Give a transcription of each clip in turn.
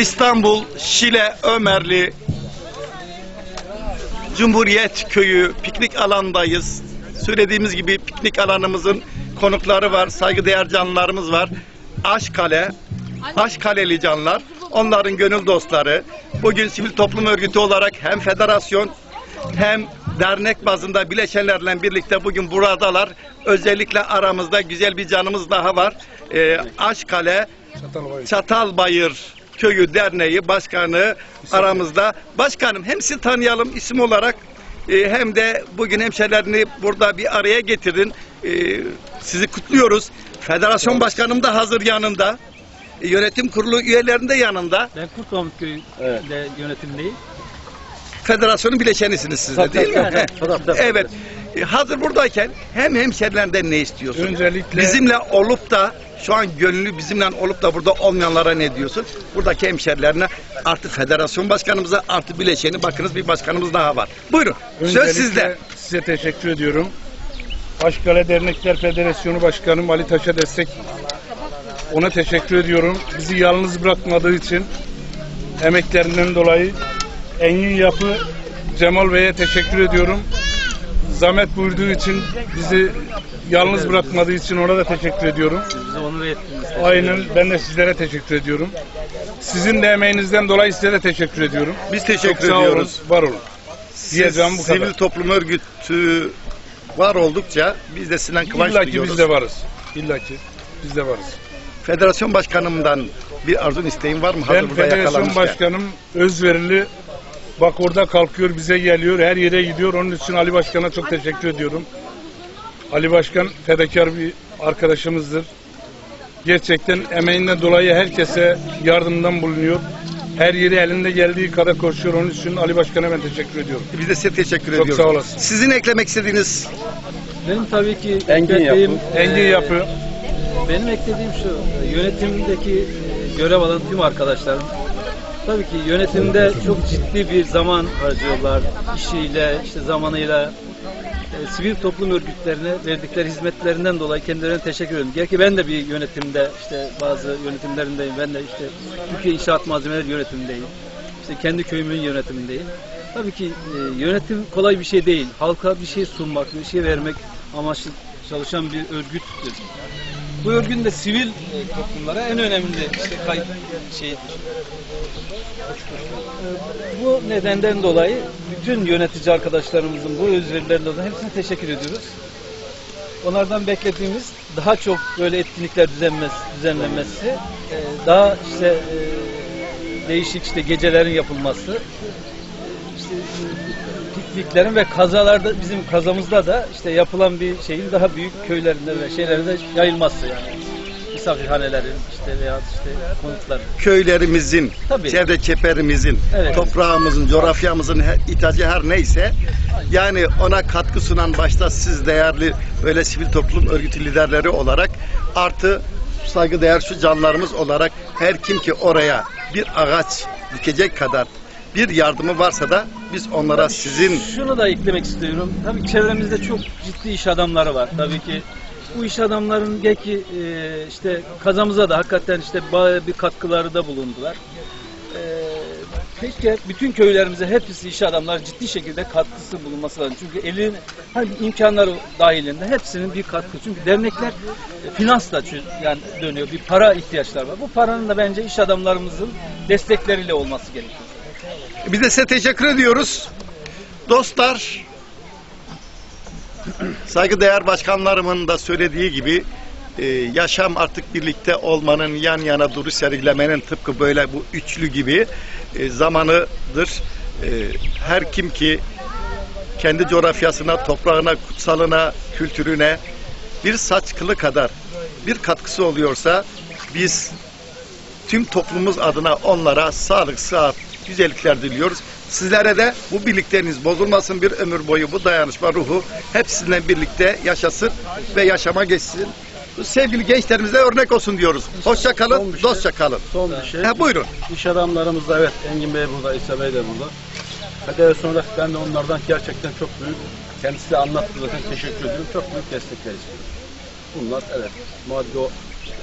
İstanbul, Şile, Ömerli, Cumhuriyet Köyü piknik alandayız. Söylediğimiz gibi piknik alanımızın konukları var, saygıdeğer canlılarımız var. Aşkale, Aşkaleli canlar, onların gönül dostları. Bugün sivil toplum örgütü olarak hem federasyon hem dernek bazında bileşenlerle birlikte bugün buradalar. Özellikle aramızda güzel bir canımız daha var. Ee, Aşkale Çatalbayır Köyü Derneği Başkanı aramızda. Başkanım hem sizi tanıyalım isim olarak e, hem de bugün hemşerilerini burada bir araya getirdin. E, sizi kutluyoruz. Federasyon Başkanım da hazır yanında. E, Yönetim kurulu üyelerinin de yanında. Ben Kurtmamut Köyü'nde yönetimdeyim. Federasyonun bileşenisiniz siz de değil mi? evet. E, Hazır buradayken hem hemşerilerden ne istiyorsun? Öncelikle- bizimle olup da şu an gönüllü bizimle olup da burada olmayanlara ne diyorsun? Buradaki hemşerilerine artı federasyon başkanımıza artı bileşeni bakınız bir başkanımız daha var. Buyurun. Söz Öncelikle sizde. Size teşekkür ediyorum. Aşkale Dernekler Federasyonu Başkanım Ali Taş'a destek ona teşekkür ediyorum. Bizi yalnız bırakmadığı için emeklerinden dolayı Engin Yapı Cemal Bey'e teşekkür ediyorum. Zahmet buyurduğu için bizi yalnız bırakmadığı için ona da teşekkür ediyorum. Onur ettiniz. Aynen ben de sizlere teşekkür ediyorum. Sizin de emeğinizden dolayı size de teşekkür ediyorum. Biz teşekkür Çok sağ ediyoruz. olun, var olun. Diyeceğim bu Sivil kadar. toplum örgütü var oldukça biz de sizden kıvanç İlla ki duyuyoruz. biz de varız. İlla ki biz de varız. Federasyon başkanımdan bir arzun isteğin var mı? Hazır Ben burada federasyon yakalanmışken. başkanım özverili. Bak orada kalkıyor bize geliyor her yere gidiyor. Onun için Ali Başkan'a çok teşekkür ediyorum. Ali Başkan fedakar bir arkadaşımızdır. Gerçekten emeğinden dolayı herkese yardımdan bulunuyor. Her yeri elinde geldiği kadar koşuyor. Onun için Ali Başkan'a ben teşekkür ediyorum. Biz de size teşekkür Çok ediyoruz. sağ olasın. Sizin eklemek istediğiniz Benim tabii ki Engin eklediğim, yapı. Engin e, yapı. Benim eklediğim şu, yönetimdeki e, görev alan tüm arkadaşlarım tabii ki yönetimde çok ciddi bir zaman harcıyorlar. İşiyle, işte zamanıyla, e, sivil toplum örgütlerine verdikleri hizmetlerinden dolayı kendilerine teşekkür ediyorum. Gerçi ben de bir yönetimde, işte bazı yönetimlerindeyim. Ben de işte Türkiye İnşaat Malzemeleri yönetimindeyim. İşte kendi köyümün yönetimindeyim. Tabii ki e, yönetim kolay bir şey değil. Halka bir şey sunmak, bir şey vermek amaçlı çalışan bir örgüttür. Bu örgün de sivil e, toplumlara en önemli işte kay şeyidir. Bu nedenden dolayı bütün yönetici arkadaşlarımızın bu özverilerinden hepsine teşekkür ediyoruz. Onlardan beklediğimiz daha çok böyle etkinlikler düzenmesi, düzenlenmesi, e, daha işte e, değişik işte gecelerin yapılması, e, pikniklerin ve kazalarda bizim kazamızda da işte yapılan bir şeyin daha büyük köylerinde ve şeylerinde yayılması yani. Misafirhanelerin işte veya işte konutların. köylerimizin, Tabii. çevre çeperimizin, Evet. toprağımızın, coğrafyamızın her, ihtiyacı her neyse yani ona katkı sunan başta siz değerli böyle sivil toplum örgütü liderleri olarak artı saygıdeğer şu canlarımız olarak her kim ki oraya bir ağaç dikecek kadar bir yardımı varsa da biz onlara sizin Şunu da eklemek istiyorum. Tabii çevremizde çok ciddi iş adamları var. Tabii ki bu iş adamların belki e, işte kazamıza da hakikaten işte bir katkıları da bulundular. E, keşke bütün köylerimize hepsi iş adamları ciddi şekilde katkısı bulunması lazım. Çünkü elin hani imkanları dahilinde hepsinin bir katkı. Çünkü dernekler e, finansla yani dönüyor. Bir para ihtiyaçları var. Bu paranın da bence iş adamlarımızın destekleriyle olması gerekiyor. Biz de size teşekkür ediyoruz. Dostlar, saygıdeğer başkanlarımın da söylediği gibi e, yaşam artık birlikte olmanın, yan yana duruş sergilemenin tıpkı böyle bu üçlü gibi e, zamanıdır. E, her kim ki kendi coğrafyasına, toprağına, kutsalına, kültürüne bir saç kılı kadar bir katkısı oluyorsa biz tüm toplumumuz adına onlara sağlık, sıhhat, güzellikler diliyoruz. Sizlere de bu birlikteliğiniz bozulmasın bir ömür boyu bu dayanışma ruhu hep sizinle birlikte yaşasın ve yaşama geçsin. Sevgili gençlerimize örnek olsun diyoruz. Hoşça kalın, şey. dostça kalın. Son bir şey. Ha, buyurun. İş adamlarımız da evet Engin Bey burada, İsa Bey de burada. Federasyona da ben de onlardan gerçekten çok büyük, kendisi de anlattı zaten teşekkür ediyorum. Çok büyük destekler istiyorum. Bunlar evet maddi o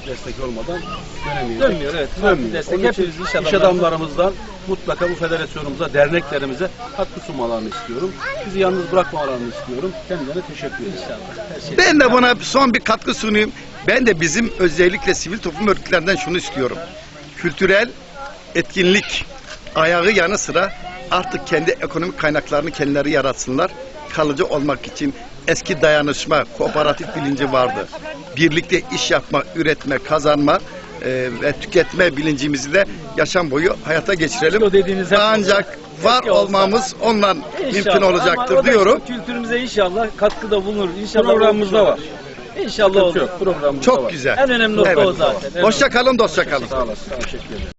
destek olmadan dönemiyor. Dönmüyor evet. Dönmüyor. Destek Onun için hepimiz iş iş adamlarımız- adamlarımızdan mutlaka bu federasyonumuza, derneklerimize katkı sunmalarını istiyorum. Bizi yalnız bırakmalarını istiyorum. Kendilerine teşekkür ederim. İnşallah. Şey. Ben de buna son bir katkı sunayım. Ben de bizim özellikle sivil toplum örgütlerinden şunu istiyorum. Kültürel etkinlik ayağı yanı sıra artık kendi ekonomik kaynaklarını kendileri yaratsınlar. Kalıcı olmak için eski dayanışma, kooperatif bilinci vardı. Birlikte iş yapma, üretme, kazanma e, ve tüketme bilincimizi de yaşam boyu hayata geçirelim. O dediğiniz hep- Ancak var olsa. olmamız ondan mümkün İnşallah. Ama olacaktır diyorum. işte Kültürümüze inşallah katkıda bulunur. İnşallah Programımızda var. İnşallah olur. Programımızda var. Çok güzel. En önemli nokta Evet. o zaten. En Hoşça kalın, dostça kalın. Sağ olasın. Teşekkür ederim.